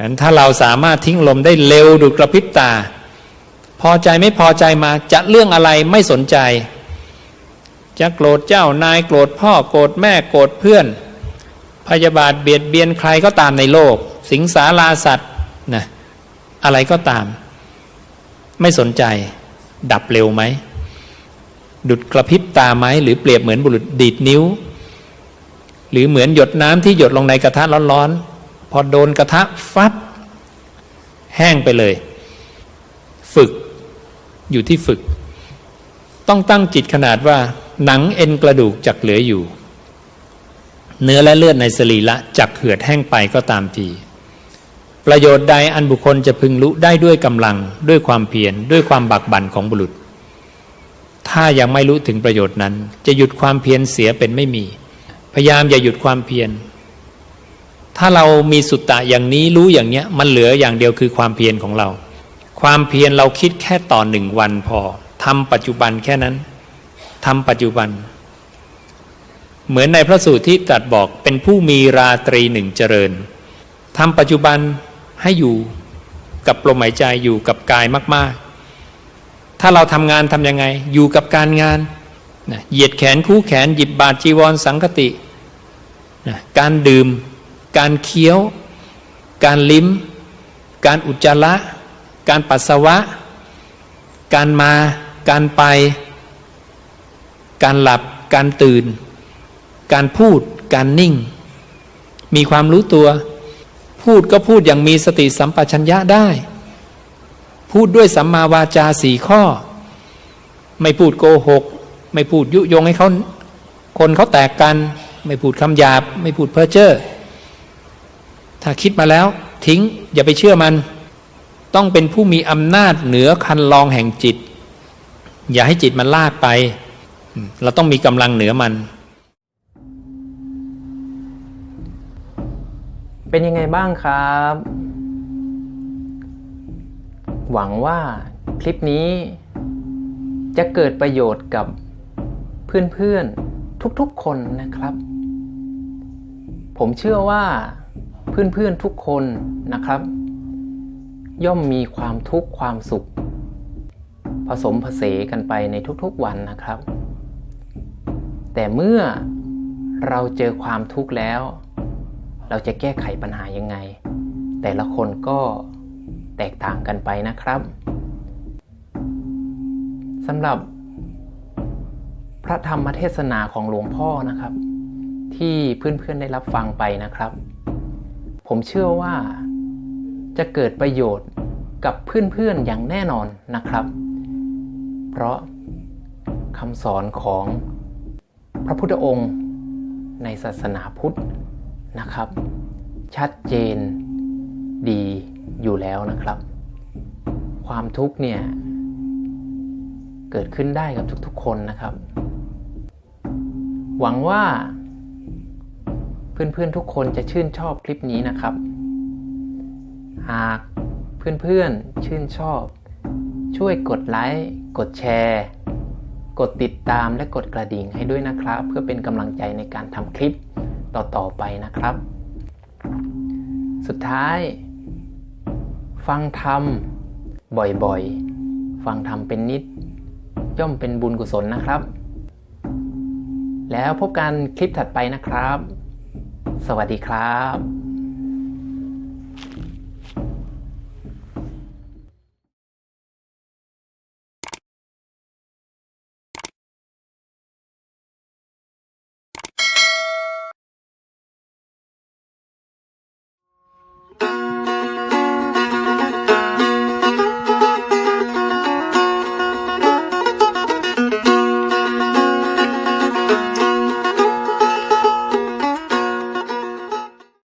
นั้นถ้าเราสามารถทิ้งลมได้เร็วดุกระพริบตา พอใจไม่พอใจมาจะเรื่องอะไรไม่สนใจ จะโกรธเจ้านายโกรธพ่อโกรธแม่โกรธเพื่อน พยาบาทเบียดเบียนใครก็ตามในโลก สิงสาราสัตว์นะอะไรก็ตาม ไม่สนใจ ดับเร็วไหม ดุดกระพริบตาไหมหรือเปรียบเหมือนบุรุษดีดนิ้ว หรือเหมือนหยดน้ำที่หยดลงในกระทะร้อนๆ พอโดนกระทะฟับแห้งไปเลย ฝึกอยู่ที่ฝึก ต้องตั้งจิตขนาดว่า หนังเอ็นกระดูกจักเหลืออยู่ เนื้อและเลือดในสรีละจักเหือดแห้งไปก็ตามทีประโยชน์ใดอันบุคคลจะพึงรู้ได้ด้วยกำลังด้วยความเพียรด้วยความบักบั่นของบุรุษ ถ้ายังไม่รู้ถึงประโยชน์นั้น จะหยุดความเพียรเสียเป็นไม่มี พยายามอย่าหยุดความเพียร ถ้าเรามีสุตตะอย่างนี้รู้อย่างเนี้ยมันเหลืออย่างเดียวคือความเพียรของเรา ความเพียรเราคิดแค่ต่อหนึ่งวันพอทำปัจจุบันแค่นั้นทำปัจจุบัน เหมือนในพระสูตรที่ตรัสบอกเป็นผู้มีราตรีหนึ่งเจริญทำปัจจุบันให้อยู่กับลมหายใจอยู่กับกายมาก ๆ ถ้าเราทำงานทำยังไง อยู่กับการงานนะเหยียดแขนคู่แขนหยิบบาทจีวรสังคตินะการดื่ม การเคี้ยว การลิ้ม การอุจจาระ การปัสสาวะ การมา การไป การหลับ การตื่น การพูด การนิ่ง มีความรู้ตัว พูดก็พูดอย่างมีสติสัมปชัญญะได้ พูดด้วยสัมมาวาจาสี่ข้อ ไม่พูดโกหก ไม่พูดยุยงให้เขาคนเขาแตกกัน ไม่พูดคำหยาบ ไม่พูดเพ้อเจ้อ ถ้าคิดมาแล้ว ทิ้งอย่าไปเชื่อมัน ต้องเป็นผู้มีอำนาจเหนือคันลองแห่งจิต อย่าให้จิตมันลากไป เราต้องมีกำลังเหนือมัน เป็นยังไงบ้างครับ หวังว่าคลิปนี้จะเกิดประโยชน์กับเพื่อนๆทุกๆคนนะครับ ผมเชื่อว่า เพื่อนๆทุกคนนะครับ ย่อมมีความทุกข์ความสุข ผสมผสานกันไปในทุกๆวันนะครับ แต่เมื่อเราเจอความทุกข์แล้ว เราจะแก้ไขปัญหายังไง แต่ละคนก็แตกต่างกันไปนะครับสำหรับพระธรรมเทศนาของหลวงพ่อนะครับ ที่เพื่อนๆได้รับฟังไปนะครับ ผมเชื่อว่าจะเกิดประโยชน์กับเพื่อนๆอย่างแน่นอนนะครับ เพราะคำสอนของพระพุทธองค์ในศาสนาพุทธนะครับ ชัดเจนดีอยู่แล้วนะครับ ความทุกข์เนี่ย เกิดขึ้นได้กับทุกๆคนนะครับ หวังว่า เพื่อนๆทุกคนจะชื่นชอบคลิปนี้นะครับ หากเพื่อนๆชื่นชอบ ช่วยกดไลค์กดแชร์ กดติดตามและกดกระดิ่งให้ด้วยนะครับ เพื่อเป็นกำลังใจในการทำคลิปต่อๆไปนะครับ สุดท้าย ฟังธรรมบ่อยๆ ฟังธรรมเป็นนิด ย่อมเป็นบุญกุศลนะครับ แล้วพบกันคลิปถัดไปนะครับ สวัสดีครับ